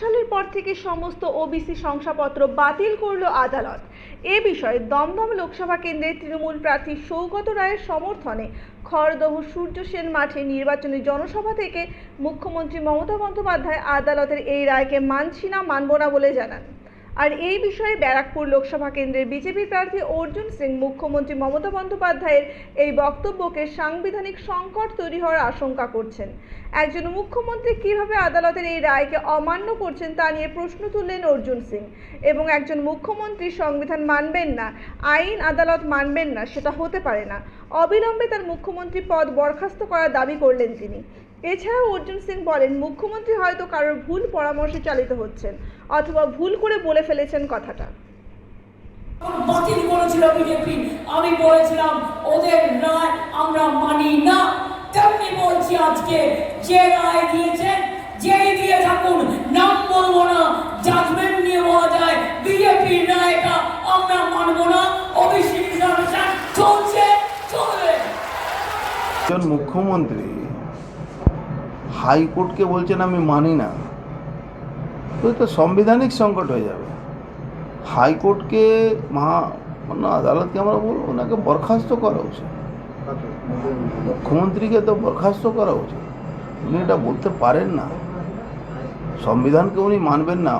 সালের পর থেকে সমস্ত ওবিসি শংসাপত্র বাতিল করল আদালত। এ বিষয়ে দমদম লোকসভা কেন্দ্রের তৃণমূল প্রার্থী সৌগত রায়ের সমর্থনে খড়দহ সূর্য সেন মাঠে নির্বাচনী জনসভা থেকে মুখ্যমন্ত্রী মমতা বন্দ্যোপাধ্যায় আদালতের এই রায়কে মানছি না, মানব না বলে জানান। আর এই বিষয়ে ব্যারাকপুর লোকসভা কেন্দ্রের বিজেপি প্রার্থী অর্জুন সিং, মুখ্যমন্ত্রী মমতা বন্দ্যোপাধ্যায়ের এই বক্তব্যকে সাংবিধানিক সংকট তৈরি হওয়ার আশঙ্কা করছেন। একজন মুখ্যমন্ত্রী কীভাবে আদালতের এই রায়কে অমান্য করছেন তা নিয়ে প্রশ্ন তুললেন অর্জুন সিং এবং একজন মুখ্যমন্ত্রী সংবিধান মানবেন না, আইন আদালত মানবেন না, সেটা হতে পারে না। অবিলম্বে তার মুখ্যমন্ত্রী পদ বরখাস্ত করার দাবি করলেন তিনি। এছাড়াও অর্জুন সিং বলেন মুখ্যমন্ত্রী হয়তো কারোর ভুল পরামর্শে চালিত হচ্ছেন অথবা ভুল করে বলে ফেলেছেন কথাটা। বাতিল করেছিল বিজেপি। আমি বলেছিলাম ওদের রায় আমরা মানি না। তেমনি বলছি আজকে যে রায় দিয়েছেন যেই দিয়ে থাকুন নাম বলব না জাজমেন্ট নিয়ে বলা যায় বিজেপির রায়টা আমরা মানবো না রিজার্ভেশন চলছে চলবে। মুখ্যমন্ত্রী হাইকোর্টকে বলছেন, আমি মানি না। তো তো সাংবিধানিক সংকট হয়ে যাবে। হাইকোর্টকে মহা মান্য আদালতকে আমরা বলব? ওনাকে বরখাস্ত করা উচিত। মুখ্যমন্ত্রীকে তো বরখাস্ত করা উচিত। উনি এটা বলতে পারেন না। সংবিধানকে উনি মানবেন না।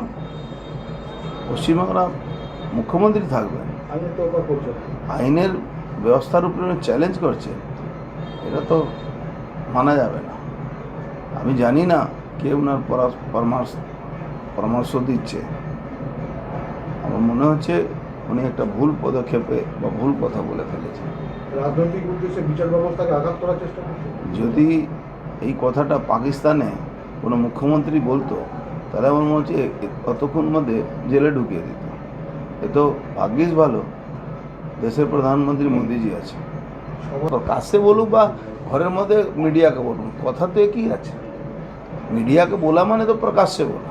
পশ্চিমবাংলা মুখ্যমন্ত্রী থাকবেন। আইনের ব্যবস্থার উপরে চ্যালেঞ্জ করছে এটা তো মানা যাবে না। আমি জানি না কে ওনার পরামর্শ পরামর্শ দিচ্ছে। আমার মনে হচ্ছে উনি একটা ভুল পদক্ষেপে বা ভুল কথা বলে ফেলেছেন রাজনৈতিক উদ্দেশ্যে বিচার ব্যবস্থাকে আঘাত করার চেষ্টা করছে। যদি এই কথাটা পাকিস্তানে কোনো মুখ্যমন্ত্রী বলতো তাহলে আমার মনে হচ্ছে কতক্ষণ মধ্যে জেলে ঢুকিয়ে দিত। এ তো ভাগ্যিস ভালো দেশের প্রধানমন্ত্রী মোদিজি আছে তো কাছে বলুক বা ঘরের মধ্যে মিডিয়াকে বলুন কথা তো একই আছে। মিডিয়াকে বলা মানে তো প্রকাশ্যে বলা।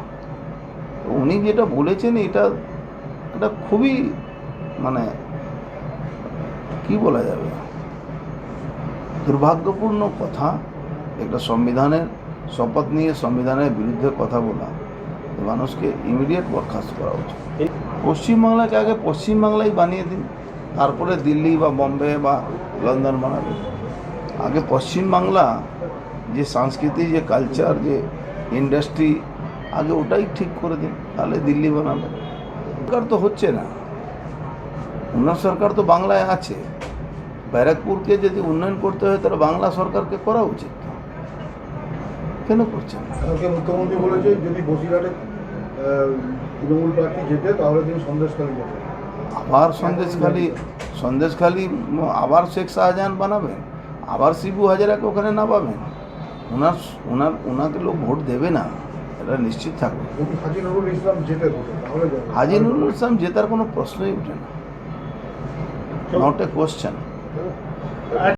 উনি যেটা বলেছেন, এটা এটা খুবই মানে কি বলা যাবে? দুর্ভাগ্যপূর্ণ কথা, একটা সংবিধানের শপথ নিয়ে সংবিধানের বিরুদ্ধে কথা বলা মানুষকে ইমিডিয়েট বরখাস্ত করা উচিত। পশ্চিমবাংলাকে আগে পশ্চিমবাংলাই বানিয়ে দিন, তারপরে দিল্লি বা বম্বে বা লন্ডন বানাবে। আগে পশ্চিমবাংলা যে সংস্কৃতি যে কালচার যে ইন্ডাস্ট্রি আগে ওটাই ঠিক করে দিন তাহলে দিল্লি বানাবে। সরকার তো হচ্ছে না। উন্নয়ন সরকার তো বাংলায় আছে। ব্যারাকপুরকে যদি উন্নয়ন করতে হয় তাহলে বাংলা সরকারকে করা উচিত। কেন করছে না? মুখ্যমন্ত্রী বলেছে যদি বসিরহাটে তৃণমূল জেতে তাহলে তিনি সন্দেশখালী যাবেন। আবার সন্দেশখালি সন্দেশখালি আবার শেখ শাহজাহান বানাবেন আবার শিবু হাজারাকে ওখানে নামাবেন। ওনার ওনার ওনাকে লোক ভোট দেবে না এটা নিশ্চিত থাকবে। হাজি নুরুল ইসলাম হাজি নুরুল জেতার কোনো প্রশ্নই উঠে না। Not a question